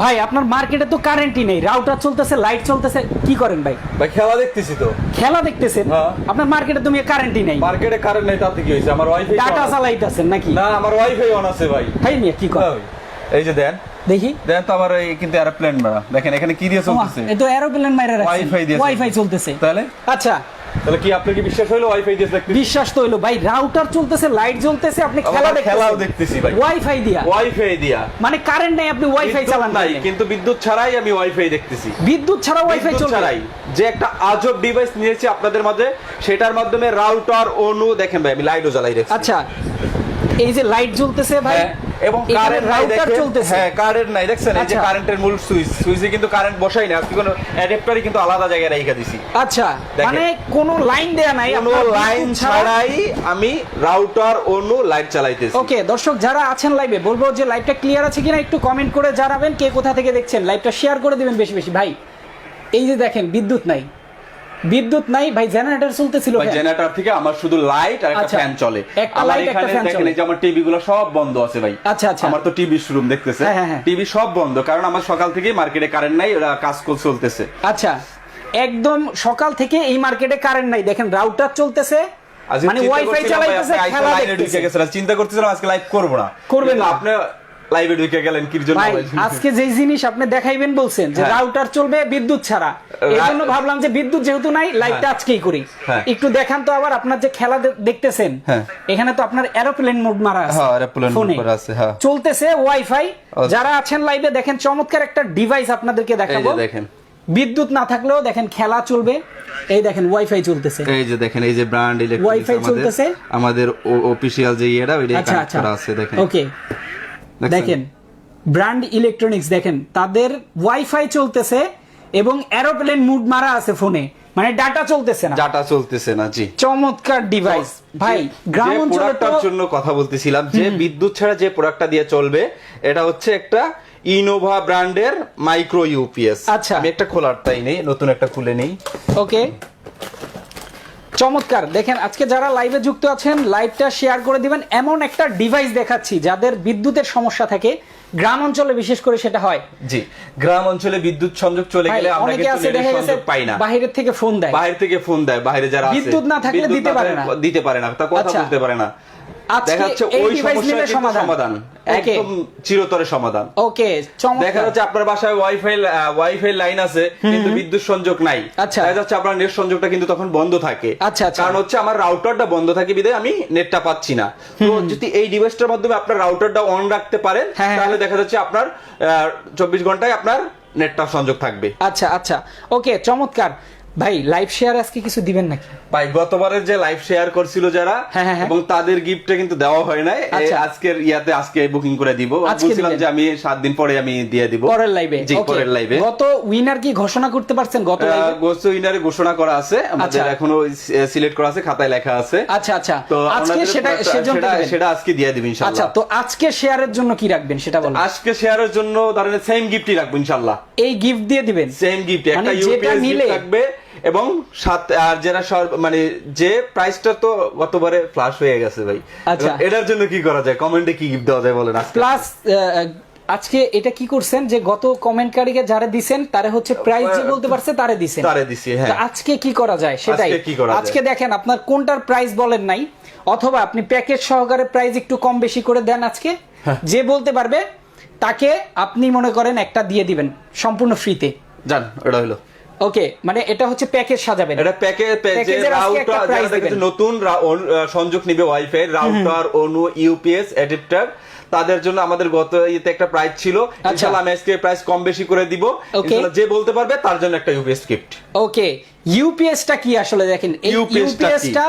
ভাই আপনার মার্কেটে তো কারেন্টই নেই। রাউটার চলতেছে লাইট চলতেছে। কি করেন ভাই? ভাই খেলা দেখতেছি তো। খেলা দেখতেছেন? হ্যাঁ। আপনার মার্কেটে তুমি কারেন্টই নেই। মার্কেটে কারেন্ট নেই তাতে কি হয়েছে। আমার ওয়াইফাই ডাটা চালাইতেছেন নাকি? না আমার ওয়াইফাই অন আছে ভাই। ভাই মিয়া কি করেন এই যে দেন। দেখি। তো কিন্তু এরোপ্লেন মারা। দেখেন এখানে কি দিয়ে চলতেছে? এই তো এরোপ্লেন মাইরা রাখছেন ওয়াইফাই দিয়ে ওয়াইফাই চলতেছে। তাহলে? আচ্ছা। তাহলে কি আপনার কি বিশ্বাস হলো ওয়াইফাই দিয়ে দেখতে বিশ্বাস তো হইল। ভাই রাউটার চলতেছে লাইট জ্বলতেছে আপনি খেলা দেখতেছেন। খেলাও দেখতেছি ভাই। ওয়াইফাই দিয়া। ওয়াইফাই দিয়া। মানে কারেন্ট নাই আপনি ওয়াইফাই বিদ্যুৎ চালান নাই কিন্তু বিদ্যুৎ ছাড়াই আমি ওয়াইফাই দেখতেছি। বিদ্যুৎ ছাড়া ওয়াইফাই চলবে। ছাড়াই। যে একটা আজব ডিভাইস নিয়েছি আপনাদের মাঝে সেটার মাধ্যমে রাউটার অনু দেখেন ভাই আমি লাইটও জ্বালাই রেখেছি। আচ্ছা। এই যে লাইট জ্বলতেছে ভাই হ্যাঁ, এবং কারেন্ট নাই চলতেছে। হ্যাঁ কারেন্ট নাই। দেখছেন এই যে আচ্ছা। কারেন্টের মূল সুইচ সুইচে কিন্তু কারেন্ট বসাই না। আজকে কোনো অ্যাডাপ্টারই কিন্তু আলাদা জায়গায় রেখে দিছি। আচ্ছা মানে কোনো লাইন দেয়া নাই কোনো লাইন ছাড়াই আমি রাউটার অনু লাইট চালাইতেছি। ওকে দর্শক যারা আছেন লাইভে বলব যে লাইভটা ক্লিয়ার আছে কিনা একটু কমেন্ট করে জানাবেন কে কোথা থেকে দেখছেন? লাইভটা শেয়ার করে দিবেন বেশি বেশি। ভাই এই যে দেখেন বিদ্যুৎ নাই। বিদ্যুৎ নাই ভাই জেনারেটর চলতেছিল ভাই জেনারেটর থেকে আমার শুধু লাইট আর একটা আচ্ছা। ফ্যান চলে আমার এখানে দেখেন এই যে আমার টিভি গুলো সব বন্ধ আছে ভাই আচ্ছা, আচ্ছা। আমার তো টিভি শোরুম দেখতেছে হ্যাঁ, হ্যাঁ, হ্যাঁ। টিভি সব বন্ধ কারণ আমার সকাল থেকে মার্কেটে কারেন্ট নাই কাজ কল চলতেছে আচ্ছা একদম সকাল থেকে এই মার্কেটে কারেন্ট নাই দেখেন রাউটার চলতেছে মানে ওয়াইফাই চালাইতেছে খেলা দেখতেছে চিন্তা করতেছিলাম আজকে লাইভ করব না করবেন না। আপনি লাইভে ঢুকে গেলেন কি জন্য? আজকে যেই জিনিস আপনি দেখাইবেন বলছেন যে হ্যাঁ। রাউটার চলবে বিদ্যুৎ ছাড়া এই জন্য ভাবলাম যে বিদ্যুৎ যেহেতু নাই লাইভটা হ্যাঁ। আজকেই করি হ্যাঁ। একটু দেখান তো আবার আপনার যে খেলা দেখতেছেন হ্যাঁ। এখানে তো আপনার এরোপ্লেন মোড মারা আছে হ্যাঁ, airplane mode ফোনে। আছে, হ্যাঁ। চলতেছে ওয়াইফাই আচ্ছা। যারা আছেন লাইভে দেখেন চমৎকার একটা ডিভাইস আপনাদেরকে দেখাবো দেখেন বিদ্যুৎ না থাকলেও দেখেন খেলা চলবে এই দেখেন ওয়াইফাই চলতেছে এই যে দেখেন এই যে ব্র্যান্ড ইলেকট্রনিক্স চলতেছে? আমাদের অফিসিয়াল যে ইয়েটা ওইটা আচ্ছা কানেক্ট আচ্ছা করা আছে দেখেন ওকে দেখেন। ব্র্যান্ড ইলেকট্রনিক্স দেখেন তাদের ওয়াইফাই চলতেছে এবং এরোপ্লেন মুড মারা আছে ফোনে মানে ডাটা চলতেছে না। ডাটা চলতেছে না জি। চমৎকার ডিভাইস ভাই গ্রাম যে অঞ্চলে তো প্রোডাক্টটার জন্য কথা বলতেছিলাম যে বিদ্যুৎ ছাড়া যে প্রোডাক্টটা দিয়ে চলবে এটা হচ্ছে একটা ইনোভা ব্র্যান্ডের মাইক্রো ইউপিএস আচ্ছা। আমি একটা খোলার তাই নেই নতুন একটা খুলে নেই। ওকে চমৎকার। দেখেন আজকে যারা লাইভে যুক্ত আছেন লাইভটা শেয়ার করে দিবেন। এমন একটা ডিভাইস দেখাচ্ছি যাদের বিদ্যুতের সমস্যা থাকে। গ্রাম অঞ্চলে বিশেষ করে সেটা হয়। জি গ্রাম অঞ্চলে বিদ্যুৎ সংযোগ চলে গেলে আমরা কিন্তু গেছে সংযোগ পাই না। বাইরের থেকে ফোন দেয়। বাইরে থেকে ফোন দেয় বাইরে যারা আছে বিদ্যুৎ না থাকলে দিতে পারে না। দিতে পারে না তা কথা আচ্ছা। বলতে পারে না। দেখা যাচ্ছে ওই সমস্যার সমাধান। সমাধান। একদম চিরতরে সমাধান। ওকে দেখা যাচ্ছে আপনার বাসায় ওয়াইফাই ওয়াইফাই লাইন আছে কিন্তু বিদ্যুৎ সংযোগ নাই। আচ্ছা। দেখা যাচ্ছে আপনার নেট সংযোগটা কিন্তু তখন বন্ধ থাকে। আচ্ছা, আচ্ছা। কারণ হচ্ছে আমার রাউটারটা বন্ধ থাকে বিধায় আমি নেটটা পাচ্ছি না। তো যদি এই ডিভাইসটার মাধ্যমে আপনার রাউটারটা অন রাখতে পারেন হ্যাঁ, হ্যাঁ। তাহলে দেখা যাচ্ছে আপনার চব্বিশ ঘন্টায় আপনার নেটটা সংযোগ থাকবে। আচ্ছা আচ্ছা। ওকে চমৎকার। ভাই লাইভ শেয়ার আজকে কিছু দিবেন নাকি? ভাই গতবারের যে লাইভ শেয়ার করছিল যারা হ্যাঁ, হ্যাঁ, হ্যাঁ। এবং তাদের গিফটটা কিন্তু দেওয়া হয় নাই আচ্ছা। আজকের ইয়াতে আজকে বুকিং করে দিব। বলছিলাম যে আমি সাত দিন পরে আমি দিয়ে দিব। পরের লাইভে জি পরের লাইভে গত উইনার কি ঘোষণা করতে পারছেন গত লাইভে গোস্ত উইনারে ঘোষণা করা আছে আমাদের আচ্ছা। এখনও সিলেক্ট করা আছে খাতায় লেখা আছে। আচ্ছা আচ্ছা। তো আজকে সেটা সেজন্য সেটা আজকে দিয়ে দিব ইনশাআল্লাহ আচ্ছা তো আজকে শেয়ারের জন্য কি রাখবেন সেটা বলুন। আজকে শেয়ারের জন্য ধরেন সেম গিফটই রাখব ইনশাআল্লাহ এই গিফট দিয়ে দিবেন? সেম গিফট মানে একটা ইউপিএস গিফট থাকবে এবং সাত আর যারা মানে যে প্রাইসটা তো গতবারে ফ্লাশ হয়ে গেছে ভাই আচ্ছা। এটার জন্য কি করা যায় কমেন্টে কি গিফট দেওয়া যায় বলেন আজকে প্লাস আজকে এটা কি করছেন যে গত কমেন্টকারীকে যারা দিছেন তারে হচ্ছে প্রাইস যে বলতে পারছে তারে দিছেন তারে দিছি, হ্যাঁ। আজকে কি করা যায় সেটাই আজকে কি করা যায়? আজকে দেখেন আপনার কোনটার প্রাইস বলেন নাই অথবা আপনি প্যাকেজ সহকারে প্রাইস একটু কম বেশি করে দেন আজকে হ্যাঁ। যে বলতে পারবে তাকে আপনি মনে করেন একটা দিয়ে দিবেন সম্পূর্ণ ফ্রিতে জান এটা হলো ওকে মানে এটা হচ্ছে প্যাকেজ সাজাবেন। এটা প্যাকেজ রাউটার যারা নতুন সংযোগ নিবে WiFi router ONU UPS adapter তাদের জন্য আমাদের গত ইয়েতে একটা প্রাইস ছিল। ইনশাআল্লাহ আমি আজকে প্রাইস কম বেশি করে দিব। ইনশাআল্লাহ যে বলতে পারবে তার জন্য একটা ইউপিএস গিফট ওকে ইউপিএসটা কি আসলে দেখেন? ইউপিএসটা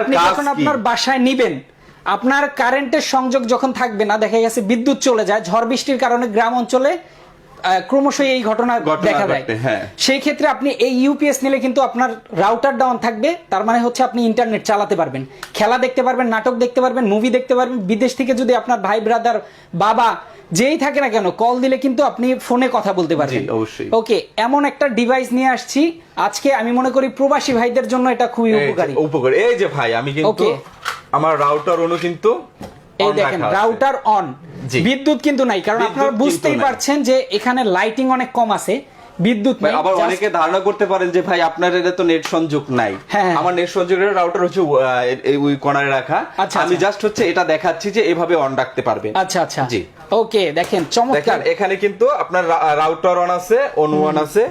আপনি যখন আপনার বাসায় নিবেন আপনার কারেন্টের সংযোগ যখন থাকবে না দেখা গেছে বিদ্যুৎ চলে যায় ঝড় বৃষ্টির কারণে গ্রাম অঞ্চলে ক্রমশই এই ঘটনা দেখা যায় হ্যাঁ। সেই ক্ষেত্রে আপনি এই ইউপিএস নিলে কিন্তু আপনার রাউটার ডাউন থাকবে তার মানে হচ্ছে আপনি ইন্টারনেট চালাতে পারবেন খেলা দেখতে পারবেন নাটক দেখতে পারবেন মুভি দেখতে পারবেন বিদেশ থেকে যদি আপনার ভাই ব্রাদার বাবা যেই থাকে না কেন কল দিলে কিন্তু আপনি ফোনে কথা বলতে পারবেন অবশ্যই। ওকে এমন একটা ডিভাইস নিয়ে আসছি আজকে আমি মনে করি প্রবাসী ভাইদের জন্য এটা খুবই উপকারী উপকারী এই যে ভাই আমি কিন্তু. আমার রাউটার অনু কিন্তু এই দেখেন রাউটার অন। বিদ্যুৎ কিন্তু নাই কারণ আপনারা বুঝতেই পারছেন যে এখানে লাইটিং অনেক কম আছে। বিদ্যুৎ নেই আবার অনেকে ধারণা করতে পারেন যে ভাই আপনার এটা তো নেট সংযোগ নাই। হ্যাঁ। আমার নেট সংযোগের রাউটার হচ্ছে এই ওই কর্নারে রাখা। আচ্ছা, আমি আচ্ছা। জাস্ট হচ্ছে এটা দেখাচ্ছি যে এভাবে অন রাখতে পারবেন। আচ্ছা আচ্ছা। জি। ওকে দেখেন চমৎকার। এখানে কিন্তু আপনার রাউটার অন আছে অন ওয়ান আছে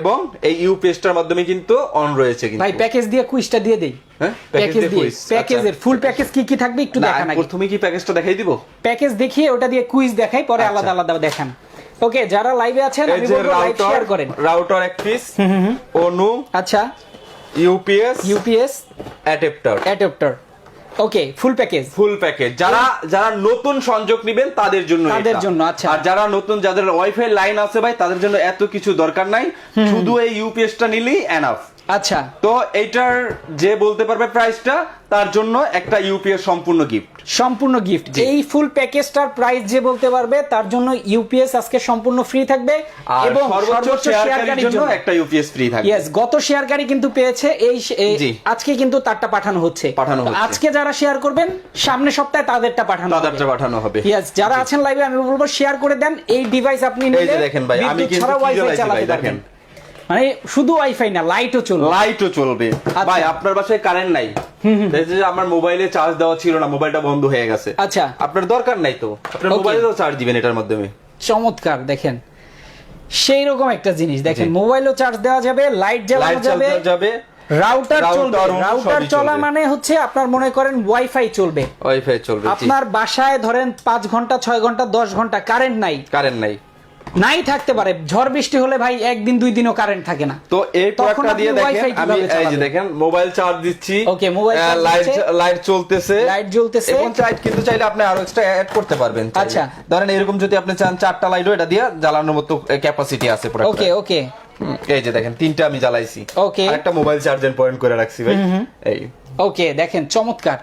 এবং এই ইউপিএসটার মাধ্যমে কিন্তু অন রয়েছে কিন্তু। ভাই প্যাকেজ দিয়ে কুইজটা দিয়ে দেই। হ্যাঁ? প্যাকেজ দিয়ে দিয়ে। প্যাকেজের আচ্ছা। ফুল প্যাকেজ কি কি থাকবে একটু দেখান প্রথমে কি প্যাকেজটা দেখাই দিব? প্যাকেজ দেখিয়ে ওটা দিয়ে কুইজ দেখাই পরে আচ্ছা। আলাদা আলাদা দেখান। ওকে যারা লাইভে আছেন আমি বলব লাইভ শেয়ার করেন। রাউটার এক পিস অনু আচ্ছা। UPS UPS adapter adapter okay full package full package যারা যারা নতুন সংযোগ নেবেন তাদের জন্য তাদের জন্য, আচ্ছা। আর যারা নতুন যাদের ওয়াইফাই লাইন আছে ভাই তাদের জন্য এত কিছু দরকার নাই। শুধু এই ইউপিএসটা নিলেই এনাফ আচ্ছা। তো এইটার যে বলতে পারবে প্রাইসটা তার জন্য একটা ইউপিএস সম্পূর্ণ গিফট সম্পূর্ণ গিফট এই ফুল প্যাকেজটার প্রাইস যে বলতে পারবে তার জন্য ইউপিএস আজকে সম্পূর্ণ ফ্রি থাকবে এবং সর্বোচ্চ শেয়ারকারীর জন্য একটা ইউপিএস ফ্রি থাকবে। ইয়েস গত শেয়ারকারী কিন্তু পেয়েছে এই। আজকে কিন্তু তারটা পাঠানো হচ্ছে। পাঠানো হচ্ছে। আজকে যারা শেয়ার করবেন সামনে সপ্তাহে তাদেরটা পাঠানো তাদেরটা পাঠানো হবে। ইয়েস যারা আছেন লাইভে আমি বলব শেয়ার করে দেন এই ডিভাইস আপনি এই যে দেখেন ভাই, আমি কিন্তু ছাড়া ওয়াইফাই চালাতে পারবেন। দেখেন। মানে শুধু ওয়াইফাই না লাইটও চলবে। লাইটও চলবে। আচ্ছা। ভাই আপনার বাসায় কারেন্ট নাই। আমার মোবাইলে চার্জ দেওয়া ছিল না মোবাইলটা বন্ধ হয়ে গেছে। আচ্ছা। আপনার দরকার নাই তো? আপনার মোবাইলেও চার্জ দিবেন এটার মাধ্যমে। চমৎকার দেখেন। সেই রকম একটা জিনিস দেখেন। মোবাইলও চার্জ দেওয়া যাবে লাইট জ্বালানো যাবে। যাবে। রাউটার চলবে। রাউটার চলা মানে হচ্ছে আপনার মনে করেন ওয়াইফাই চলবে। ওয়াইফাই চলবে আপনার বাসায় ধরেন পাঁচ ঘণ্টা ছয় ঘণ্টা দশ ঘণ্টা কারেন্ট নাই। কারেন্ট নাই। নাই থাকতে পারে। ঝড় বৃষ্টি হলে ভাই একদিন দুই দিনও কারেন্ট থাকে না। তো এই প্রোডাক্টটা দিয়ে দেখেন আমি এই যে দেখেন মোবাইল চার্জ দিচ্ছি। Mobile charge লাইট লাইট চলতেছে লাইট জ্বলতেছে। এবং লাইট কিন্তু চাইলে আপনি আরও এক্সট্রা অ্যাড করতে পারবেন আচ্ছা। ধরেন এরকম যদি আপনি চান চারটা লাইটও এটা দিয়ে জ্বালানোর মতো ক্যাপাসিটি আছে প্রোডাক্ট ওকে ওকে এই যে দেখেন তিনটা আমি জ্বালাইছি। ওকে একটা মোবাইল চার্জার পয়েন্ট করে রাখছি ভাই। এই। ওকে দেখেন চমৎকার।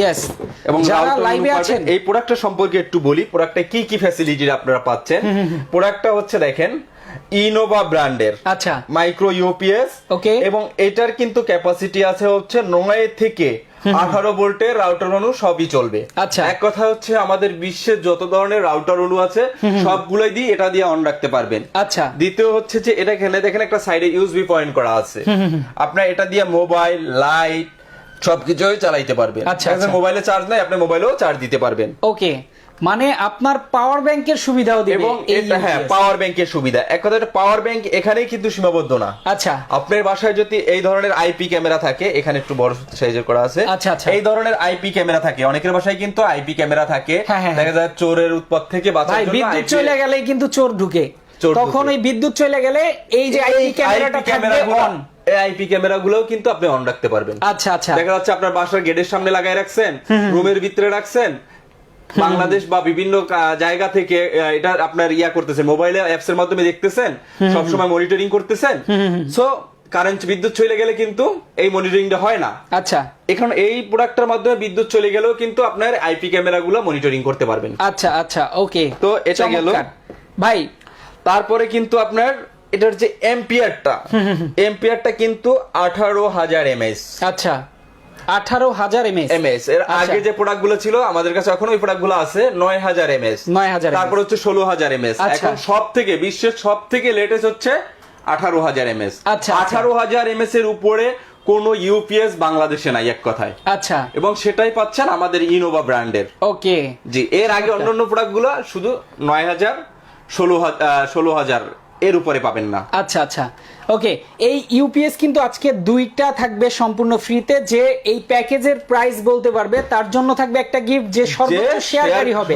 ইয়েস এবং লাইভে আছেন। এই প্রোডাক্টটা সম্পর্কে একটু বলি প্রোডাক্টটা কি কি ফ্যাসিলিটি আপনারা পাচ্ছেন? প্রোডাক্টটা হচ্ছে দেখেন ইনোভা ব্র্যান্ডের। আচ্ছা। Micro UPS Okay. এবং এটার কিন্তু ক্যাপাসিটি আছে হচ্ছে নয় থেকে আঠারো ভোল্টের রাউটার অনু সবই চলবে। আচ্ছা। এক কথা হচ্ছে আমাদের বিশ্বের যত ধরনের রাউটার অনু আছে সবগুলোই দিয়ে এটা দিয়ে অন রাখতে পারবেন। আচ্ছা। দ্বিতীয় হচ্ছে যে এটা এখানে দেখেন একটা সাইডে ইউএসবি পয়েন্ট করা আছে। আপনার এটা দিয়ে মোবাইল লাইট সবকিছুই চালাইতে পারবেন। আচ্ছা, আচ্ছা। মোবাইলে চার্জ নাই আপনি মোবাইলেও চার্জ দিতে পারবেন। ওকে মানে আপনার পাওয়ার ব্যাংকের সুবিধাও দিবে এবং এটা হ্যাঁ পাওয়ার ব্যাংকের সুবিধা। এক কথা পাওয়ার ব্যাংক এখানেই কিন্তু সীমাবদ্ধ না। আচ্ছা। আপনার বাসায় যদি এই ধরনের আইপি ক্যামেরা থাকে এখানে একটু বড় সাইজের করা আছে। আচ্ছা, আচ্ছা। এই ধরনের আইপি ক্যামেরা থাকে। অনেকের বাসায় কিন্তু আইপি ক্যামেরা থাকে। হ্যাঁ, হ্যাঁ, দেখা যায় চোরের উৎপাত থেকে বাঁচার জন্য বিদ্যুৎ চলে গেলে কিন্তু চোর ঢুকে। চোর তখন ওই বিদ্যুৎ চলে গেলে এই যে আইপি ক্যামেরাটা থাকবে অন এই আইপি ক্যামেরা গুলোও কিন্তু আপনি অন রাখতে পারবেন। আচ্ছা আচ্ছা। দেখা যাচ্ছে আপনার বাসার গেটের সামনে লাগাই রাখছেন রুমের ভিতরে রাখছেন বাংলাদেশ বা বিভিন্ন জায়গা থেকে এটা আপনার ইয়া করতেছেন মোবাইলে অ্যাপস এর মাধ্যমে দেখতেছেন সবসময় মনিটরিং করতেছেন। সো কারেন্ট বিদ্যুৎ চলে গেলে কিন্তু এই মনিটরিংটা হয় না। আচ্ছা। এখন এই প্রোডাক্টটার মাধ্যমে বিদ্যুৎ চলে গেলেও কিন্তু আপনার আইপি ক্যামেরা গুলো মনিটরিং করতে পারবেন। আচ্ছা আচ্ছা ওকে তো এটা গেল। ভাই তারপরে কিন্তু আপনার এটার যে এম্পিয়ারটা এম্পিয়ারটা কিন্তু আঠারো হাজার এমএস। আচ্ছা আঠারো হাজার এমএস। এমএস। এর আচ্ছা। আগে যে প্রোডাক্টগুলো ছিল আমাদের কাছে এখন ওই প্রোডাক্টগুলো আছে নয় হাজার এমএস। 9,000 MS তারপর হচ্ছে ষোলো হাজার এমএস। আচ্ছা। এখন সব থেকে বিশ্বের সব থেকে লেটেস্ট হচ্ছে আঠারো হাজার এমএস। আচ্ছা, আচ্ছা। আঠারো হাজার এমএস এর উপরে কোনো ইউপিএস বাংলাদেশে নাই এক কথায়। আচ্ছা। এবং সেটাই পাচ্ছেন আমাদের ইনোভা ব্র্যান্ডের ওকে। জি এর আগে অন্যান্য প্রোডাক্টগুলো শুধু নয় হাজার ষোলো ষোলো হাজার এর উপরে পাবেন না। আচ্ছা আচ্ছা। ওকে এই ইউপিএস কিন্তু আজকে দুইটা থাকবে সম্পূর্ণ ফ্রিতে। যে এই প্যাকেজের প্রাইস বলতে পারবে তার জন্য থাকবে একটা গিফট যে সর্বোচ্চ শেয়ারকারী হবে।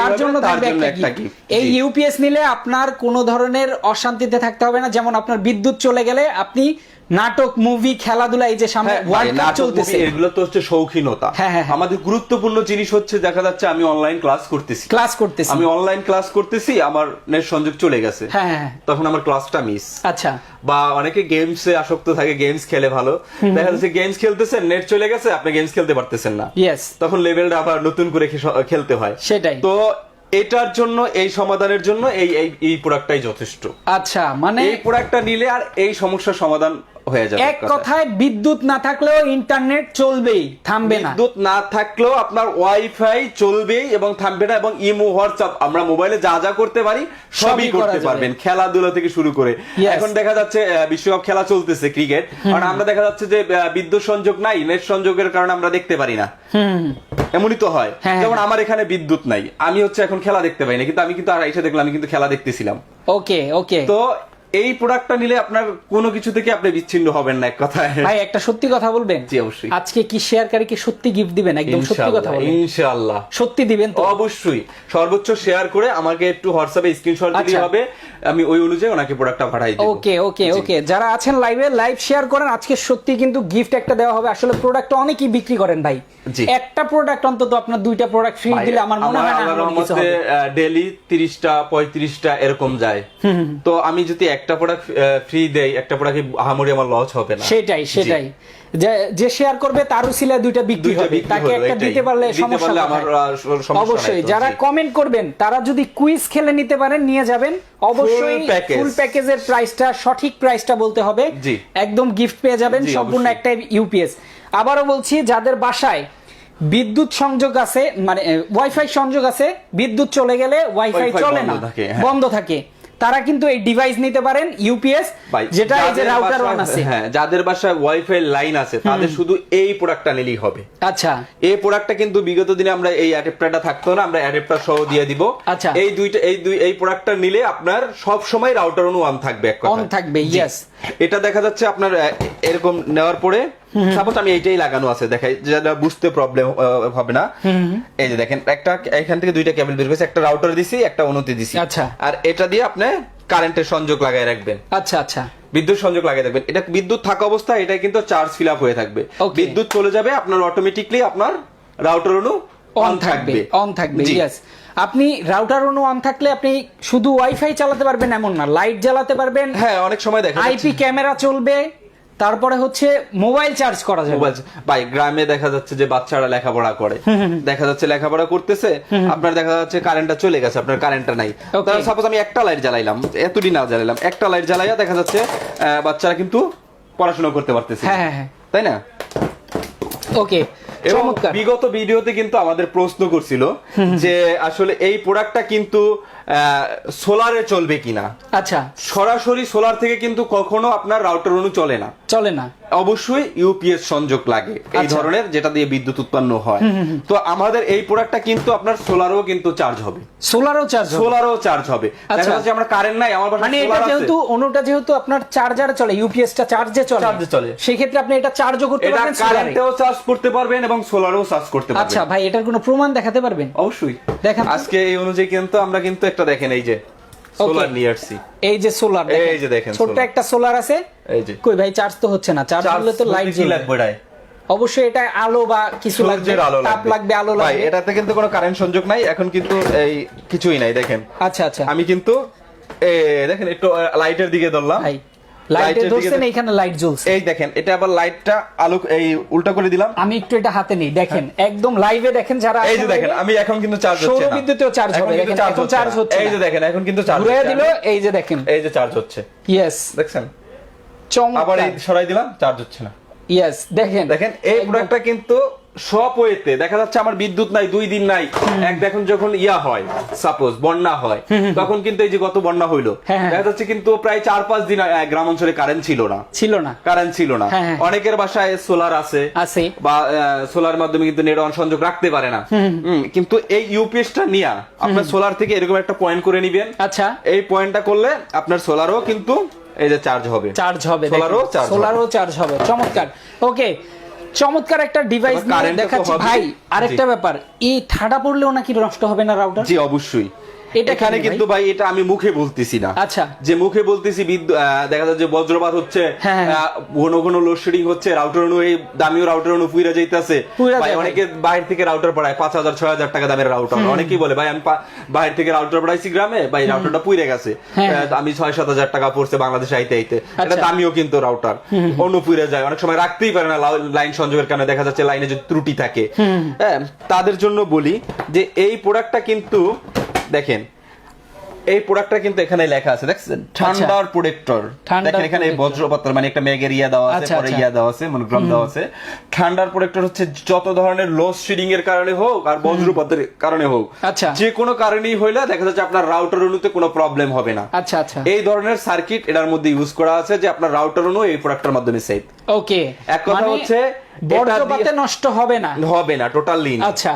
তার জন্য থাকবে একটা গিফট এই ইউপিএস নিলে আপনার কোনো ধরনের অশান্তিতে থাকতে হবে না। যেমন আপনার বিদ্যুৎ চলে গেলে আপনি নাটক মুভি খেলাধুলা এই যে সামনে হ্যাঁ, ওয়ার্ল্ড কাপ চলতেছে। এগুলো তো হচ্ছে শৌখিনতা। হ্যাঁ, হ্যাঁ, হ্যাঁ। আমাদের গুরুত্বপূর্ণ জিনিস হচ্ছে দেখা যাচ্ছে আমি অনলাইন ক্লাস করতেছি। ক্লাস করতেছি। আমি অনলাইন ক্লাস করতেছি আমার নেট সংযোগ চলে গেছে। হ্যাঁ হ্যাঁ হ্যাঁ। তখন আমার ক্লাসটা মিস আচ্ছা। বা অনেকে গেমসে আসক্ত থাকে গেমস খেলে ভালো। দেখা যাচ্ছে গেমস খেলতেছেন নেট চলে গেছে আপনি গেমস খেলতে পারতেছেন না। তখন লেভেলটা আবার নতুন করে খেলতে হয়। সেটাই। তো এটার জন্য এই সমাধানের জন্য এই এই এই প্রোডাক্টটাই যথেষ্ট। আচ্ছা মানে এই প্রোডাক্টটা নিলে আর এই সমস্যার সমাধান হয়ে যাবে এক কথায় বিদ্যুৎ না থাকলেও ইন্টারনেট চলবেই থামবে না। বিদ্যুৎ না থাকলেও আপনার ওয়াইফাই চলবেই এবং থামবে না এবং ইমো হোয়াটসঅ্যাপ আমরা মোবাইলে যা যা করতে পারি সবই করতে পারবেন খেলাধুলা থেকে শুরু করে। এখন দেখা যাচ্ছে বিশ্বকাপ খেলা চলতেছে ক্রিকেট কারণ আমরা দেখা যাচ্ছে যে বিদ্যুৎ সংযোগ নাই নেট সংযোগের কারণে আমরা দেখতে পারি না। হুম। এমনই তো হয়। হ্যাঁ, যেমন হ্যাঁ। আমার এখানে বিদ্যুৎ নাই আমি হচ্ছে এখন খেলা দেখতে পাই না কিন্তু আমি কিন্তু আর এসে দেখলাম আমি কিন্তু খেলা দেখতেছিলাম। ওকে ওকে তো এই প্রোডাক্টটা নিলে আপনার কোনো কিছু থেকে আপনি বিচ্ছিন্ন হবেন না এক কথায়। ভাই একটা সত্যি কথা বলবেন? জি, অবশ্যই। আজকে কি শেয়ারকারীকে সত্যি গিফট দিবেন? একদম সত্যি কথা বলবেন। ইনশাআল্লাহ সত্যি দিবেন তো? অবশ্যই। সর্বোচ্চ শেয়ার করে আমাকে একটু হোয়াটসঅ্যাপে স্ক্রিনশট আচ্ছা। হবে। আমি ওই অনুযায়ী ওনাকে প্রোডাক্টটা পাঠাই দেব। ওকে ওকে ওকে যারা আছেন লাইভে লাইভ শেয়ার করেন। আজকে সত্যি কিন্তু গিফট একটা দেওয়া হবে। আসলে প্রোডাক্ট অনেকেই বিক্রি করেন ভাই। একটা প্রোডাক্ট অন্তত আপনার দুইটা প্রোডাক্ট ফ্রি দিলে আমার মনে হয় না হবে। ডেলি তিরিশটা পঁয়ত্রিশটা এরকম যায়। তো আমি যদি একটা প্রোডাক্ট ফ্রি দেই একটা প্রোডাক্ট আহামরি আমার লস হবে না। সেটাই সেটাই। যে- যে শেয়ার করবে তার উসিলায় দুইটা বিক্রি হবে। তাকে একটা দিতে পারলে সমস্যা আমার, অবশ্যই যারা কমেন্ট করবেন তারা যদি কুইজ খেলে নিতে পারেন নিয়ে যাবেন। অবশ্যই ফুল প্যাকেজের প্রাইসটা সঠিক প্রাইসটা বলতে হবে। একদম গিফট পেয়ে যাবেন সম্পূর্ণ। একটা ইউপিএস আবারও বলছি যাদের বাসায় বিদ্যুৎ সংযোগ আছে মানে ওয়াইফাই সংযোগ আছে বিদ্যুৎ চলে গেলে ওয়াইফাই চলে না হ্যাঁ। বন্ধ থাকে। তারা কিন্তু এই ডিভাইস নিতে পারেন ইউপিএস যেটা এই যে রাউটার ওয়ান আছে। হ্যাঁ যাদের বাসায় ওয়াইফাই লাইন আছে তাদের শুধু এই প্রোডাক্টটা নিলেই হবে। আচ্ছা। এই প্রোডাক্টটা কিন্তু বিগত দিনে আমরা এই অ্যাডাপ্টারটা থাকতো না আমরা অ্যাডাপ্টার সহ দিয়ে দিব। আচ্ছা। এই দুইটা এই দুই এই প্রোডাক্টটা নিলে আপনার সব সময় রাউটার অনু অন থাকবে এক কথা অন থাকবে ইয়েস এটা দেখা যাচ্ছে আপনার এরকম নেওয়ার পরে সাপোজ আমি এইটাই লাগানো আছে দেখাই যেটা বুঝতে প্রবলেম হবে না। এই যে দেখেন একটা এখান থেকে দুইটা কেবল বের করেছে একটা রাউটার দিছি একটা অনুতি দিছি। আচ্ছা। আর এটা দিয়ে আপনি কারেন্টের সংযোগ লাগাই রাখবেন। আচ্ছা আচ্ছা। বিদ্যুৎ সংযোগ লাগিয়ে থাকবেন এটা বিদ্যুৎ থাকা অবস্থায় এটা কিন্তু চার্জ ফিল আপ হয়ে থাকবে। বিদ্যুৎ চলে যাবে আপনার অটোমেটিকলি আপনার রাউটার অনু অন থাকবে অন থাকবে। ইয়েস আপনি রাউটার অনু অন থাকলে আপনি শুধু ওয়াইফাই চালাতে পারবেন এমন না লাইট জ্বালাতে পারবেন হ্যাঁ অনেক সময় দেখা যাচ্ছে। আইপি ক্যামেরা চলবে তারপরে হচ্ছে মোবাইল চার্জ করা যাবে। মোবাইল ভাই গ্রামে দেখা যাচ্ছে যে বাচ্চারা লেখাপড়া করে। দেখা যাচ্ছে লেখাপড়া করতেছে আপনার দেখা যাচ্ছে কারেন্টটা চলে গেছে আপনার কারেন্টটা নাই। তাহলে সাপোজ আমি একটা লাইট জ্বালাইলাম এতদিন না জ্বালাইলাম একটা লাইট জ্বালাইয়া দেখা যাচ্ছে আহ, বাচ্চারা কিন্তু পড়াশোনা করতে পারতেছে। হ্যাঁ হ্যাঁ হ্যাঁ। তাই না? ওকে এবং বিগত ভিডিওতে কিন্তু আমাদের প্রশ্ন করছিল যে আসলে এই প্রোডাক্টটা কিন্তু সোলারে চলবে কিনা। আচ্ছা। সরাসরি সোলার থেকে কিন্তু কখনো আপনার রাউটার অনু চলে না। চলে না। অবশ্যই ইউপিএস সংযোগ লাগে এই আচ্ছা। ধরনের যেটা দিয়ে বিদ্যুৎ উৎপন্ন হয়। তো আমাদের এই প্রোডাক্টটা কিন্তু আপনার সোলারও কিন্তু চার্জ হবে। সোলারও চার্জ সোলারও চার্জ হবে। আচ্ছা। দেখা যাচ্ছে আমরা কারেন্ট নাই আমার মানে এটা যেহেতু অনুটা যেহেতু আপনার চার্জার চলে ইউপিএসটা চার্জে চলে। চার্জে চলে। সেই ক্ষেত্রে আপনি এটা চার্জও করতে এটা পারবেন কারেন্টেও চার্জ করতে পারবেন এবং সোলারও চার্জ করতে পারবেন। আচ্ছা ভাই এটার কোনো প্রমাণ দেখাতে পারবেন? অবশ্যই। দেখান। আজকে এই অনুযায়ী কিন্তু আমরা কিন্তু একটা দেখেন এই যে সোলার নিয়ে আসছি এই যে সোলার এই যে দেখেন solar। একটা সোলার আছে। এই যে। কই ভাই চার্জ তো হচ্ছে না। চার্জ হলে তো লাইট জ্বলবে? অবশ্যই এটা আলো বা কিছু লাগবে। তাপ লাগবে। আলো লাগবে। ভাই এটাতে কিন্তু কোনো কারেন্ট সংযোগ নাই। এখন কিন্তু এই কিছুই নাই দেখেন। আচ্ছা আচ্ছা। আমি কিন্তু এ, দেখেন একটু লাইটের দিকে ধরলাম। ভাই লাইটে ধরছেন এখানে লাইট জ্বলছে। এই দেখেন এটা আবার লাইটটা আলো এই উল্টা করে দিলাম। আমি একটু এটা হাতে নেই দেখেন একদম লাইভে দেখেন যারা এই যে দেখেন আমি এখন কিন্তু চার্জ হচ্ছে না। সৌরবিদ্যুতেও চার্জ হবে দেখেন এখন চার্জ হচ্ছে এই যে দেখেন এখন কিন্তু চার্জ ঘুরে দিল এই যে দেখেন। এই যে চার্জ হচ্ছে। ইয়েস দেখছেন? আবার চমৎকার এই সরাই দিলাম চার্জ হচ্ছে না। ইয়েস দেখেন। দেখেন এই প্রোডাক্টটা কিন্তু সব ওয়েতে দেখা যাচ্ছে আমার বিদ্যুৎ নাই দুই দিন নাই। এক দেখুন যখন ইয়া হয় সাপোজ বন্যা হয় তখন কিন্তু এই যে গত বন্যা হইল হ্যাঁ, হ্যাঁ। দেখা যাচ্ছে কিন্তু প্রায় চার পাঁচ দিন গ্রাম অঞ্চলে কারেন্ট ছিল না। ছিল না। কারেন্ট ছিল না। হ্যাঁ। অনেকের বাসায় সোলার আছে আছে। বা সোলার মাধ্যমে কিন্তু নেট অন সংযোগ রাখতে পারে না। কিন্তু এই ইউপিএসটা নিয়ে আপনার সোলার থেকে এরকম একটা পয়েন্ট করে নিবেন। আচ্ছা। এই পয়েন্টটা করলে আপনার সোলারও কিন্তু এই যে চার্জ হবে। চার্জ হবে সোলারও চার্জ হবে। সোলারও চার্জ হবে। চমৎকার। ওকে চমৎকার একটা ডিভাইস দেখাচ্ছি। ভাই আরেকটা ব্যাপার এই ঠাডা পড়লেও নাকি নষ্ট হবে না রাউটার জি অবশ্যই। এখানে কিন্তু ভাই? এটা আমি মুখে বলতেছি না। আচ্ছা। যে মুখে বলতেছি দেখা যাচ্ছে যে বজ্রপাত হচ্ছে হ্যাঁ, হ্যাঁ। ঘন ঘন লোডশেডিং হচ্ছে রাউটার অনু এই দামিও রাউটার অনু পুইরা যাইতেছে। ভাই অনেকে বাইরে থেকে রাউটার পড়ায় পাঁচ হাজার ছয় হাজার টাকা দামের রাউটার অনেকেই বলে ভাই আমি বাইরে থেকে রাউটার পড়াইছি গ্রামে ভাই রাউটারটা পুইরে গেছে। হ্যাঁ, আমি ছয় সাত হাজার টাকা পড়ছে বাংলাদেশে আইতে আইতে। এটা আচ্ছা। দামিও কিন্তু রাউটার অনু পুইরে যায়। অনেক সময় রাখতেই পারে না লাইন সংযোগের কারণে। দেখা যাচ্ছে লাইনে যদি ত্রুটি থাকে। হ্যাঁ তাদের জন্য বলি যে এই প্রোডাক্টটা কিন্তু দেখেন এই প্রোডাক্টটা কিন্তু এখানে লেখা আছে। দেখছেন? ঠান্ডার প্রোটেক্টর দেখেন এখানে protector। বজ্রপাত মানে একটা মেঘের ইয়া দেওয়া আছে আচ্ছা, পরে আচ্ছা। ইয়া দেওয়া আছে মনোগ্রাম দেওয়া আছে। ঠান্ডার প্রোটেক্টর হচ্ছে যত ধরনের লোড শেডিং এর কারণে হোক আর বজ্রপাতের কারণে হোক আচ্ছা। যে কোনো কারণেই হইলে দেখা যাচ্ছে আপনার রাউটার অনুতে কোনো প্রবলেম হবে না। আচ্ছা আচ্ছা। এই ধরনের সার্কিট এটার মধ্যে ইউজ করা আছে যে আপনার রাউটার অনু এই প্রোডাক্টের মাধ্যমে সেভ ওকে এক কথা হচ্ছে, এটা বজ্রপাতে নষ্ট হবে না। হবে না টোটালি আচ্ছা।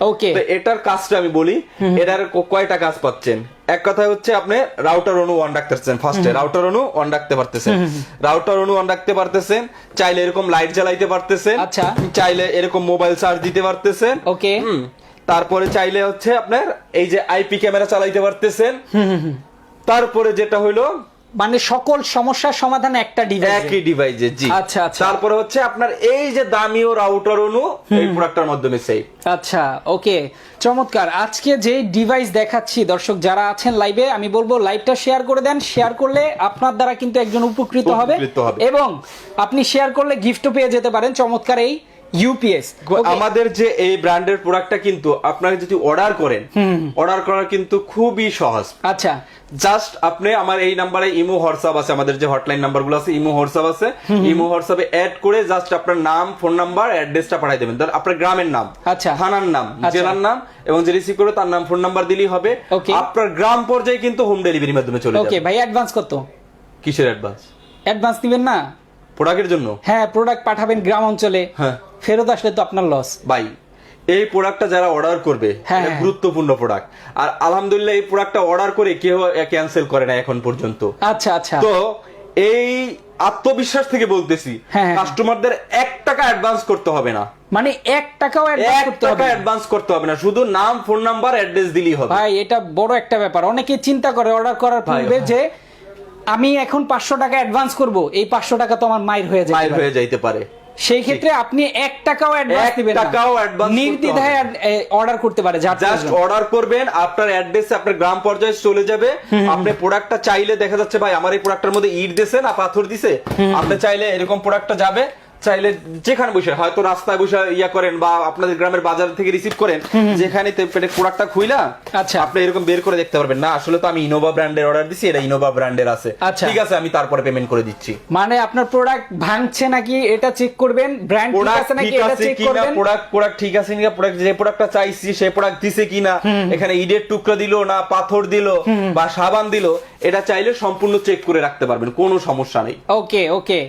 ওকে এটার কাজটা আমি বলি এটার কয়টা কাজ পাচ্ছেন? এক কথা হচ্ছে আপনি রাউটার অনু অন রাখতেছেন ফার্স্টে রাউটার অনু অন রাখতে পারতেছেন। রাউটার অনু অন রাখতে পারতেছেন চাইলে এরকম লাইট জ্বালাইতে পারতেছেন আচ্ছা। চাইলে এরকম মোবাইল চার্জ দিতে পারতেছেন। ওকে হুম। তারপরে চাইলে হচ্ছে আপনার এই যে আইপি ক্যামেরা চালাইতে পারতেছেন। তারপরে যেটা হইল মানে সকল সমস্যার সমাধান একটা ডিভাইস একই ডিভাইসে জি। আচ্ছা, আচ্ছা। তারপরে হচ্ছে আপনার এই যে দামিও রাউটার অনু এই প্রোডাক্টটার মাধ্যমে সেভ আচ্ছা ওকে চমৎকার। আজকে যে ডিভাইস দেখাচ্ছি দর্শক যারা আছেন লাইভে আমি বলব লাইভটা শেয়ার করে দেন। শেয়ার করলে আপনার দ্বারা কিন্তু একজন উপকৃত হবে। উপকৃত হবে। এবং আপনি শেয়ার করলে গিফটও পেয়ে যেতে পারেন। চমৎকার এই ইউপিএস আমাদের যে এই ব্র্যান্ডের প্রোডাক্টটা কিন্তু আপনারা যদি অর্ডার করেন অর্ডার করা কিন্তু খুবই সহজ। আচ্ছা। জাস্ট আপনি আমার এই নাম্বারে ইমো হোয়াটসঅ্যাপ আছে আমাদের যে হটলাইন নাম্বারগুলো আছে ইমো হোয়াটসঅ্যাপ আছে। ইমো হোয়াটসঅ্যাপে অ্যাড করে জাস্ট আপনার নাম ফোন নাম্বার অ্যাড্রেসটা পাঠিয়ে দেবেন। ধর আপনার গ্রামের নাম আচ্ছা। থানার নাম আচ্ছা। জেলার নাম এবং যে রিসিভ করে তার নাম ফোন নাম্বার দিলেই হবে. আপনার গ্রাম পর্যায়ে কিন্তু হোম ডেলিভারির মাধ্যমে চলে যাবে। ওকে ভাই অ্যাডভান্স কত? কিসের অ্যাডভান্স অ্যাডভান্স দিবেন না? প্রোডাক্টের জন্য? হ্যাঁ প্রোডাক্ট পাঠাবেন গ্রাম অঞ্চলে। হ্যাঁ। ফেরত আসলে তো আপনার লস বাই এই প্রোডাক্টটা যারা অর্ডার করবে হ্যাঁ, হ্যাঁ। গুরুত্বপূর্ণ প্রোডাক্ট আর আলহামদুলিল্লাহ এই প্রোডাক্টটা অর্ডার করে কেউ ক্যান্সেল করে না এখন পর্যন্ত। আচ্ছা আচ্ছা। তো এই আত্মবিশ্বাস থেকে বলতেছি হ্যাঁ, হ্যাঁ। কাস্টমারদের এক টাকা অ্যাডভান্স করতে হবে না। মানে এক টাকাও অ্যাডভান্স করতে হবে না। শুধু নাম ফোন নাম্বার অ্যাড্রেস দিলেই হবে। ভাই এটা বড় একটা ব্যাপার। অনেকে চিন্তা করে অর্ডার করার ভাই, পূর্বে যে আমি এখন পাঁচশো টাকা অ্যাডভান্স করব এই পাঁচশো টাকা তো আমার মাইর হয়ে যায় মায়ের হয়ে যাইতে পারে। সেই ক্ষেত্রে আপনি এক টাকাও অ্যাডভান্স দিবেন না। টাকাও অ্যাডভান্স নির্দ্বিধায় অর্ডার করতে পারে জাস্ট অর্ডার করবেন আপনার অ্যাড্রেস আপনার গ্রাম পর্যায়ে চলে যাবে। আপনি প্রোডাক্টটা চাইলে দেখা যাচ্ছে ভাই আমার এই প্রোডাক্টের মধ্যে ইট দিছে না পাথর দিছে? আপনি চাইলে এরকম প্রোডাক্টটা যাবে। চাইলে যেখানে বসে হয়তো রাস্তায় বসে ইয়া করেন বা আপনাদের গ্রামের বাজার থেকে রিসিভ করেন যেখানে প্রোডাক্টটা খুইলা আচ্ছা। আপনি এরকম বের করে দেখতে পারবেন। না আসলে তো আমি ইনোভা ব্র্যান্ডের অর্ডার দিছি এটা ইনোভা ব্র্যান্ডের আছে। আচ্ছা। ঠিক আছে আমি তারপরে পেমেন্ট করে দিচ্ছি। মানে আপনার প্রোডাক্ট ভাঙছে নাকি এটা চেক করবেন? ব্র্যান্ড ঠিক আছে নাকি এটা চেক করবেন? প্রোডাক্ট প্রোডাক্ট ঠিক আছে কিনা প্রোডাক্ট যে প্রোডাক্টটা চাইছি সেই প্রোডাক্ট দিছে কিনা এখানে ইটের টুকরা দিলো না পাথর দিলো বা সাবান দিলো এটা চাইলে সম্পূর্ণ চেক করে রাখতে পারবেন কোনো সমস্যা নেই। ওকে ওকে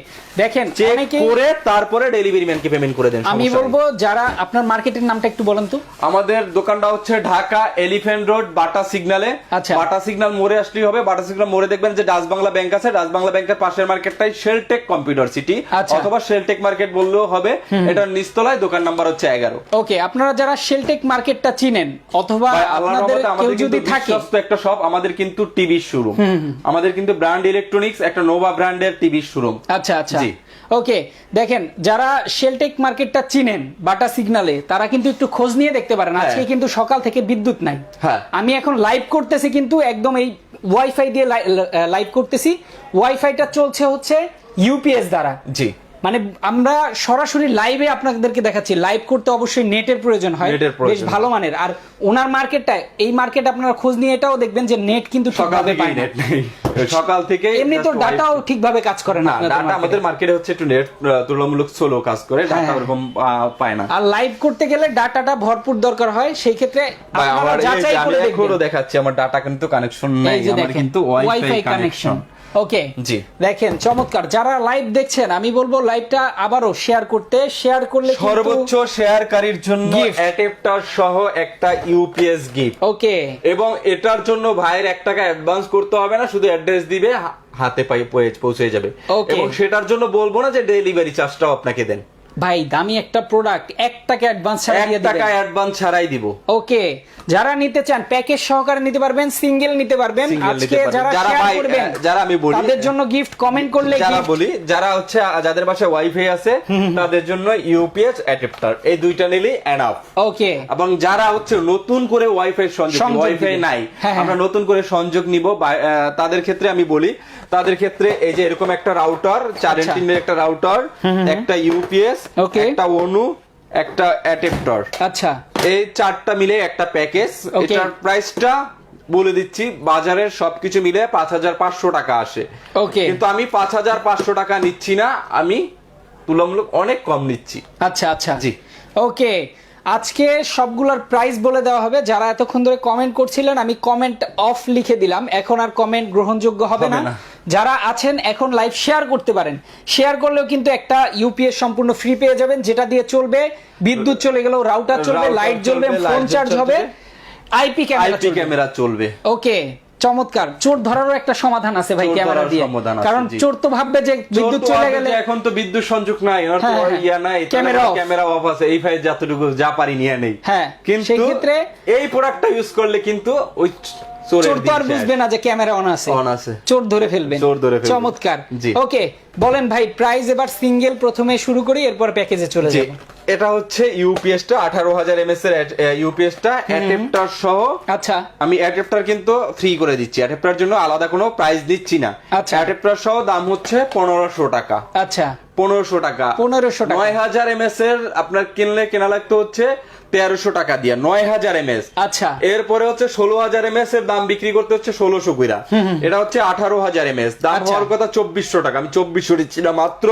দেখেন চেক করে তারপরে ডেলিভারি ম্যানকে পেমেন্ট করে দেন আমি বলব যারা আপনার মার্কেটের নামটা একটু বলেন তো। আমাদের দোকানটা হচ্ছে ঢাকা এলিফ্যান্ট রোড বাটা সিগনালে। আচ্ছা। বাটা মোড়ে আসলেই হবে। বাটা মোড়ে দেখবেন যে ডাচ বাংলা ব্যাংক আছে। ডাচ বাংলা ব্যাংকের পাশের মার্কেটটাই শেলটেক কম্পিউটার সিটি আচ্ছা। অথবা শেলটেক মার্কেট বললেও হবে। এটার নিচতলায় দোকান নাম্বার হচ্ছে এগারো। ওকে আপনারা যারা শেলটেক মার্কেটটা চিনেন অথবা আপনাদের কেউ যদি থাকে একটা শপ আমাদের কিন্তু টিভি শোরুম আমাদের কিন্তু ব্র্যান্ড ইলেকট্রনিক্স একটা নোভা ব্র্যান্ডের টিভি শোরুম আচ্ছা আচ্ছা। জি। ওকে দেখেন যারা শেলটেক মার্কেটটা চিনেন বাটা সিগনালে তারা কিন্তু একটু খোঁজ নিয়ে দেখতে পারেন আজকে হ্যাঁ। কিন্তু সকাল থেকে বিদ্যুৎ নাই হ্যাঁ। আমি এখন লাইভ করতেছি কিন্তু একদম এই ওয়াইফাই দিয়ে লাইভ করতেছি ওয়াইফাইটা চলছে হচ্ছে ইউপিএস দ্বারা জি মানে আমরা সরাসরি লাইভে আপনাদেরকে দেখাচ্ছি। লাইভ করতে অবশ্যই নেটের প্রয়োজন হয়। বেশ ভালো মানের। আর ওনার মার্কেটটা এই মার্কেট আপনারা খোঁজ নিয়ে এটাও দেখবেন যে নেট কিন্তু সকাল পায় নেট নেই। সকাল থেকে এমনি তো ডাটাও ঠিকভাবে কাজ করে না ডাটা আমাদের মার্কেটে হচ্ছে একটু নেট তুলনামূলক স্লো কাজ করে। ডাটা হ্যাঁ। ওরকম আহ, পায় না। আর লাইভ করতে গেলে ডাটাটা ভরপুর দরকার হয়। সেই ক্ষেত্রে আপনারা আমার যাচাই করে দেখবেন। দেখাচ্ছি আমার ডাটা কিন্তু কানেকশন নাই। আমার কিন্তু ওয়াইফাই কানেকশন ওকে জি। দেখেন চমৎকার। যারা লাইভ দেখছেন আমি বলব লাইভটা আবারও শেয়ার করতে। শেয়ার করলে সর্বোচ্চ শেয়ারকারীর জন্য. অ্যাডাপ্টার সহ একটা ইউপিএস গিফট ওকে এবং এটার জন্য ভাইয়ের এক টাকা অ্যাডভান্স করতে হবে না শুধু অ্যাড্রেস দিবে হাতে পাই পৌঁছে- যাবে. এবং সেটার জন্য বলব না যে ডেলিভারি চার্জটাও আপনাকে দেন। ভাই দামি একটা প্রোডাক্ট এক টাকা অ্যাডভান্স ছাড়া দিয়ে টাকা অ্যাডভান্স ছাড়াই দিব। ওকে যারা নিতে চান প্যাকেজ সহকারে নিতে পারবেন সিঙ্গেল নিতে পারবেন। আজকে যারা যারা শেয়ার ভাই, করবেন যারা আমি বলি- তাদের জন্য গিফট কমেন্ট করলে যারা বলি যারা হচ্ছে যাদের বাসায় ওয়াইফাই আছে তাদের জন্য ইউপিএস অ্যাডাপ্টার এই দুইটা নিলেই এনাফ ওকে। এবং যারা হচ্ছে নতুন করে ওয়াইফাই সংযোগ ওয়াইফাই নাই হ্যাঁ, হ্যাঁ। আমরা নতুন করে সংযোগ নিব। তাদের ক্ষেত্রে আমি বলি তাদের ক্ষেত্রে এই যে এরকম একটা রাউটার চার আচ্ছা। একটা রাউটার একটা ইউপিএস Okay. একটা অনু একটা অ্যাডাপ্টার। আচ্ছা। এই চারটা মিলে একটা প্যাকেজ. এটার প্রাইসটা বলে দিচ্ছি বাজারের সবকিছু মিলে পাঁচ হাজার পাঁচশো টাকা আসে। ওকে কিন্তু আমি পাঁচ হাজার পাঁচশো টাকা নিচ্ছি না আমি তুলনামূলক অনেক কম নিচ্ছি। আচ্ছা আচ্ছা। জি। ওকে আজকে সবগুলোর প্রাইস বলে দেওয়া হবে। যারা এতক্ষণ ধরে কমেন্ট করছিলেন আমি কমেন্ট অফ লিখে দিলাম। এখন আর কমেন্ট গ্রহণযোগ্য হবে না। যারা আছেন এখন লাইভ শেয়ার করতে পারেন। শেয়ার করলেও কিন্তু একটা ইউপিএস সম্পূর্ণ ফ্রি পেয়ে যাবেন যেটা দিয়ে চলবে। বিদ্যুৎ চলে গেলেও রাউটার চলবে লাইট জ্বলবে চলবে, ফোন চার্জ হবে। আইপি ক্যামেরা চলবে। ওকে চমৎকার। চোর ধরারও একটা সমাধান আছে ভাই ক্যামেরা দিয়ে। কারণ চোর তো ভাববে যে বিদ্যুৎ চলে গেলে এখন তো বিদ্যুৎ সংযোগ নাই আর তো হ্যাঁ, হ্যাঁ। ইয়া নাই ক্যামেরা ক্যামেরা অফ আছে। এই ফাইল যতটুকু যা পারি নিয়ে নেই। হ্যাঁ, কিন্তু সেক্ষেত্রে- এই প্রোডাক্টটা ইউজ করলে কিন্তু ওই চোর তো আর বুঝবে না যে ক্যামেরা অন আছে। অন আছে। চোর ধরে ফেলবে চোর ধরে ফেলবে। চমৎকার। জি। ওকে বলেন ভাই প্রাইস এবার সিঙ্গেল প্রথমে শুরু করি এরপর প্যাকেজে চলে যাব। এটা হচ্ছে ইউপিএস টা আঠারো হাজার এমএস এর ইউপিএস টা অ্যাডাপ্টার সহ। আচ্ছা। আমি অ্যাডাপ্টার কিন্তু ফ্রি করে দিচ্ছি। অ্যাডাপ্টার জন্য আলাদা কোনো প্রাইস দিচ্ছি না। আচ্ছা। অ্যাডাপ্টার সহ দাম হচ্ছে পনেরোশো টাকা। আচ্ছা। পনেরোশো টাকা। 1500 টাকা। নয় হাজার এমএস এর আপনার কিনলে কেনা লাগতো হচ্ছে তেরোশো টাকা দিয়ে নয় হাজার এমএস আচ্ছা। এরপরে হচ্ছে ষোলো হাজার এমএস এর দাম বিক্রি করতে হচ্ছে ষোলোশো কুইরা। এটা হচ্ছে আঠারো হাজার এমএস দাম আচ্ছা। হওয়ার কথা চব্বিশশো টাকা। আমি চব্বিশশো দিচ্ছি না মাত্র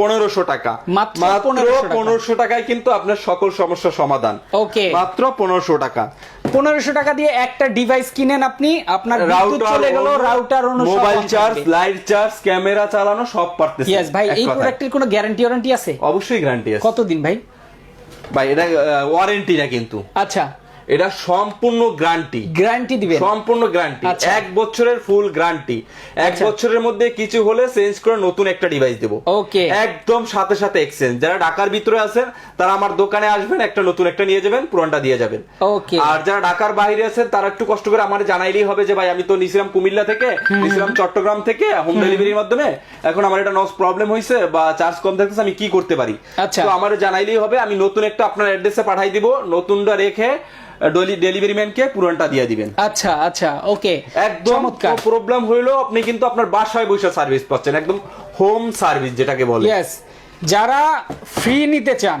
পনেরোশো টাকা। মাত্র পনেরোশো টাকায় কিন্তু আপনার সকল সমস্যার সমাধান। ওকে। মাত্র পনেরোশো টাকা। পনেরোশো টাকা দিয়ে একটা ডিভাইস কিনেন আপনি আপনার বিদ্যুৎ চলে গেল router mobile charge light charge camera চালানো সব পারতেছে। ইয়েস ভাই এই। প্রোডাক্টের কোনো গ্যারান্টি ওয়ারেন্টি আছে? অবশ্যই গ্যারান্টি আছে। কতদিন ভাই? ভাই এটা ওয়ারেন্টি না কিন্তু। আচ্ছা। এটা সম্পূর্ণ গ্যারান্টি। গ্যারান্টি দিবেন। সম্পূর্ণ গ্যারান্টি। আচ্ছা। এক বছরের ফুল গ্যারান্টি। এক আচ্ছা। বছরের মধ্যে কিছু হলে চেঞ্জ করে নতুন একটা ডিভাইস দেবো। ওকে। একদম সাথে সাথে এক্সচেঞ্জ যারা ঢাকার ভিতরে আছেন তারা আমার দোকানে আসবেন একটা নতুন একটা নিয়ে যাবেন পুরনটা দিয়ে যাবেন। ওকে। আর যারা ঢাকার বাইরে আছেন তারা একটু কষ্ট করে আমার জানাইলেই হবে যে ভাই আমি তো নিছিলাম কুমিল্লা থেকে নিছিলাম চট্টগ্রাম থেকে হোম। ডেলিভারির মাধ্যমে। এখন আমার এটা নস প্রবলেম হয়েছে বা চার্জ কম থাকতেছে আমি কি করতে পারি? আচ্ছা। তো আমার জানাইলেই হবে আমি নতুন একটা আপনার অ্যাড্রেসে পাঠাই দিব নতুনটা রেখে ডেলিভারি ম্যানকে পুরনটা দিয়ে দিবেন। আচ্ছা আচ্ছা ওকে একদম প্রবলেম হইল আপনি কিন্তু আপনার বাসায় বসে সার্ভিস পাচ্ছেন একদম হোম সার্ভিস যেটাকে বলে। যারা ফ্রি নিতে চান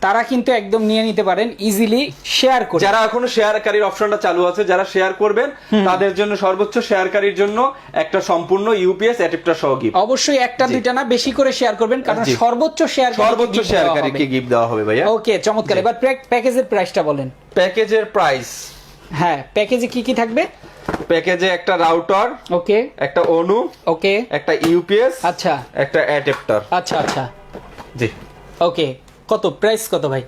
তারা কিন্তু একদম নিয়ে নিতে পারেন ইজিলি শেয়ার করে। যারা এখনও শেয়ারকারীর অপশনটা চালু আছে যারা শেয়ার করবেন তাদের জন্য সর্বোচ্চ শেয়ারকারীর জন্য একটা সম্পূর্ণ ইউপিএস অ্যাডাপ্টার সহ গিফট অবশ্যই একটা দুইটা না বেশি করে শেয়ার করবেন কারণ সর্বোচ্চ শেয়ার সর্বোচ্চ শেয়ারকারীকে গিফট দেওয়া হবে ভাইয়া। ওকে চমৎকার। এবার প্যাকেজের প্রাইসটা বলেন। প্যাকেজের প্রাইস হ্যাঁ প্যাকেজে কি কি থাকবে? প্যাকেজে একটা রাউটার ওকে একটা অনু ওকে একটা ইউপিএস আচ্ছা। একটা অ্যাডাপ্টার আচ্ছা আচ্ছা। জি। ওকে কত? প্রাইস কত ভাই?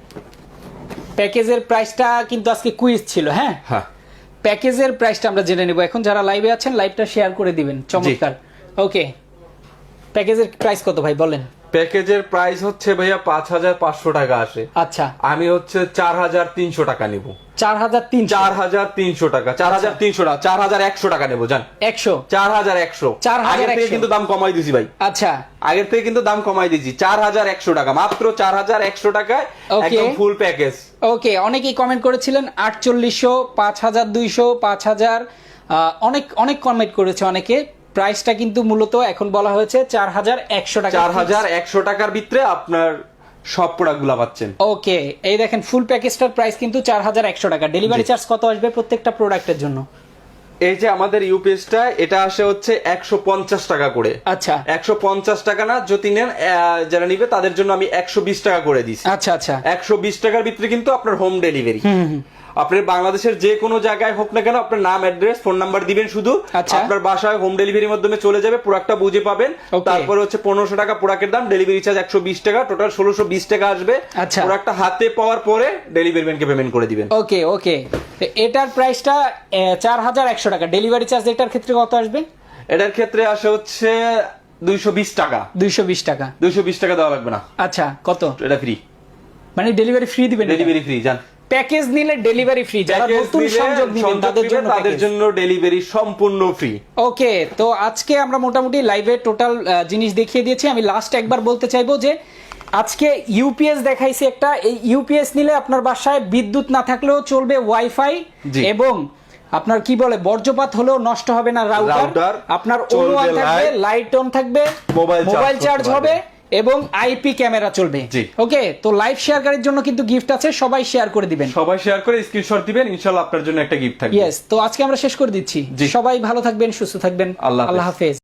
প্যাকেজের প্রাইসটা কিন্তু আজকে কুইজ ছিল হ্যাঁ? হ্যাঁ। প্যাকেজের প্রাইসটা আমরা জেনে নেব। এখন যারা লাইভে আছেন লাইভটা শেয়ার করে দিবেন। চমৎকার। ওকে প্যাকেজের প্রাইস কত ভাই? বলেন। প্যাকেজের প্রাইস হচ্ছে ভাইয়া পাঁচ হাজার পাঁচশো টাকা আসে। আচ্ছা। আমি হচ্ছে চার হাজার তিনশো টাকা নেব। চার হাজার তিন চার হাজার তিনশো টাকা। চার হাজার তিনশো টাকা চার হাজার একশো টাকা নেব জান। একশো? চার হাজার একশো। 4100 আগের থেকে কিন্তু দাম কমাই দিছি ভাই। আচ্ছা। আগের থেকে কিন্তু দাম কমাই দিছি চার হাজার একশো টাকা মাত্র চার হাজার একশো টাকায়. একদম ফুল প্যাকেজ ওকে অনেকেই কমেন্ট করেছিলেন আটচল্লিশশো পাঁচ হাজার দুইশো পাঁচ হাজার অনেক অনেক কমেন্ট করেছে অনেকে। প্রাইসটা কিন্তু মূলত এখন বলা হয়েছে চার হাজার একশো টাকা চার হাজার একশো টাকার ভিতরে আপনার সব প্রোডাক্টগুলা পাচ্ছেন। ওকে এই দেখেন ফুল প্যাকেজটার প্রাইস কিন্তু চার হাজার একশো টাকা। ডেলিভারি চার্জ কত আসবে প্রত্যেকটা প্রোডাক্টের জন্য? এই যে আমাদের ইউপিএসটা এটা আসে হচ্ছে একশো পঞ্চাশ টাকা করে। আচ্ছা। একশো পঞ্চাশ টাকা না যদি নেন যারা নিবে তাদের জন্য আমি একশো বিশ টাকা করে দিছি। আচ্ছা আচ্ছা। একশো বিশ টাকার ভিতরে কিন্তু আপনার হোম ডেলিভারি আপনি বাংলাদেশের যে কোনো জায়গায় হোক না কেন আপনার নাম অ্যাড্রেস ফোন নাম্বার দিবেন শুধু। আচ্ছা। আপনার বাসায় হোম ডেলিভারির মাধ্যমে চলে যাবে প্রোডাক্টটা বুঝে পাবেন. তারপরে হচ্ছে পনেরোশো টাকা প্রোডাক্টের দাম ডেলিভারি চার্জ একশো বিশ টাকা টোটাল ষোলোশো বিশ টাকা আসবে। আচ্ছা। প্রোডাক্টটা হাতে পাওয়ার পরে ডেলিভারি ম্যানকে পেমেন্ট করে দিবেন। ওকে ওকে এটার প্রাইসটা চার হাজার একশো টাকা। ডেলিভারি চার্জ এটার ক্ষেত্রে কত আসবে? এটার ক্ষেত্রে আসে হচ্ছে দুইশো বিশ টাকা। দুইশো বিশ টাকা। দুইশো বিশ টাকা দেওয়া লাগবে না। আচ্ছা কত? এটা ফ্রি মানে ডেলিভারি ফ্রি দিবেন ডেলিভারি ফ্রি জান। প্যাকেজ নিলে ডেলিভারি ফ্রি যারা নতুন সংযোগ নেবেন তাদের জন্য তাদের জন্য ডেলিভারি সম্পূর্ণ ফ্রি ওকে তো আজকে আমরা মোটামুটি লাইভে টোটাল জিনিস দেখিয়ে দিয়েছি। আমি লাস্ট একবার বলতে চাইব যে আজকে ইউপিএস দেখাইছি একটা এই ইউপিএস নিলে আপনার বাসায় বিদ্যুৎ না থাকলেও চলবে ওয়াইফাই এবং আপনার কি বলে বর্জ্যপাত হলেও নষ্ট হবে না রাউটার আপনার থাকবে লাইট অন থাকবে মোবাইল চার্জ হবে। এবং আইপি ক্যামেরা চলবে। জি। ওকে? তো লাইভ শেয়ারকারীর জন্য কিন্তু গিফট আছে সবাই শেয়ার করে দিবেন। সবাই শেয়ার করে স্ক্রিনশট দিবেন ইনশাআল্লাহ আপনার জন্য একটা গিফট থাকবে। ইয়েস তো আজকে আমরা শেষ করে দিচ্ছি। সবাই ভালো থাকবেন সুস্থ থাকবেন। আল্লাহ হাফেজ।